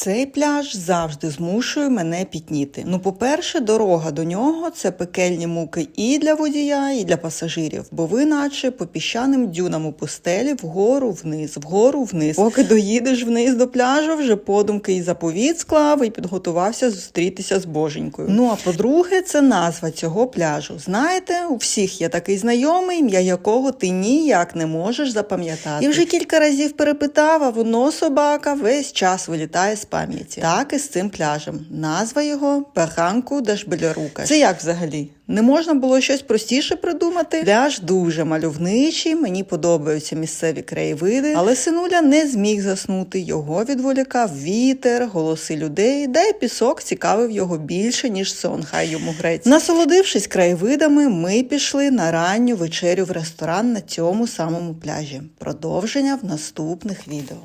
Цей пляж завжди змушує мене пітніти. Ну, по-перше, дорога до нього це пекельні муки і для водія, і для пасажирів, бо ви, наче по піщаним дюнам у пустелі, вгору вниз, вгору вниз. Поки доїдеш вниз до пляжу, вже подумки і заповіт склав і підготувався зустрітися з боженькою. Ну а по-друге, це назва цього пляжу. Знаєте, у всіх є такий знайомий, ім'я якого ти ніяк не можеш запам'ятати. І вже кілька разів перепитав, а воно собака весь час вилітає з пам'яті. Так і з цим пляжем. Назва його Баранку Дашбелярука. Це як взагалі? Не можна було щось простіше придумати. Пляж дуже мальовничий, мені подобаються місцеві краєвиди, але синуля не зміг заснути. Його відволікав вітер, голоси людей, да й пісок цікавив його більше, ніж сон, хай йому грець. Насолодившись краєвидами, ми пішли на ранню вечерю в ресторан на цьому самому пляжі. Продовження в наступних відео.